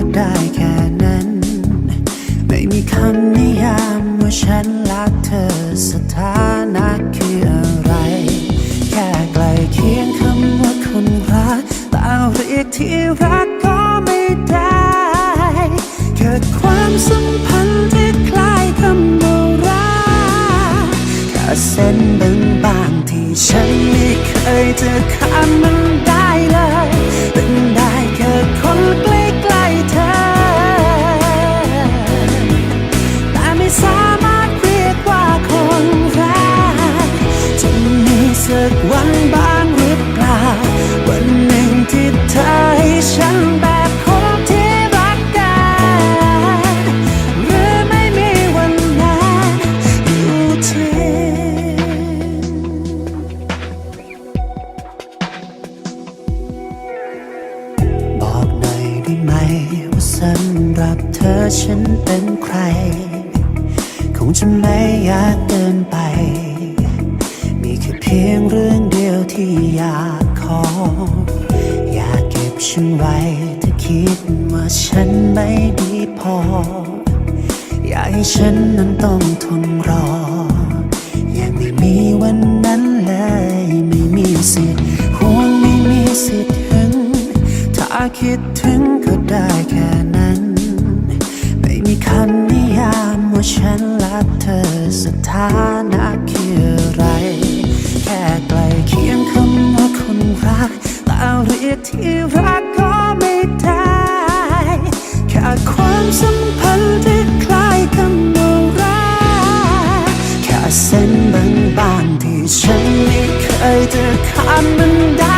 ก็ได้แค่นั้น ไม่มีคำนิยามว่าฉันรักเธอสถานะคืออะไร แค่ใกล้เคียงคำว่าคนรักแต่เรียกที่รักก็ไม่ได้แค่ความสัมพันธ์ที่คล้ายคำว่ารักแค่เส้นบางๆที่ฉันไม่เคยจะข้ามมันได้เลยเป็นได้ จะมีสักวันบ้างหรือเปล่า วันหนึ่งที่เธอให้ฉันแบบคนที่รักกันหรือไม่มีวันนั้นอยู่ที่บอกหน่อยได้ไหมว่าสำหรับเธอฉันเป็นใคร คงจะไม่ยากเกินไป พียงเรื่องเดียวที่อยากขอ อยากเก็บฉันไว้ถ้าคิดว่าฉันไม่ดีพอ อยากให้ฉันนั้นต้องทนรอ ยังไม่มีวันนั้นเลย ไม่มีสิทธิ์ห่วงไม่มีสิทธิ์ถึง ถ้าคิดถึงก็ได้แค่นั้น ไม่มีคำนิยามว่าฉันรักเธอสถานะคื ที่รักก็ไม่ได้แค่ความสัมพันธ์ที่คล้ายคำว่ารักแค่เส้นบางๆที่ฉันไม่เคยจะข้ามมันได้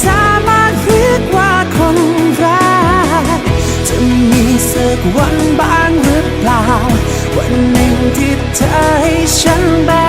สามารถเรีว่าคนรักจะมีสักวันบ้างหรือเปล่า วันหนึ่งที่เธอให้ฉันบ้าง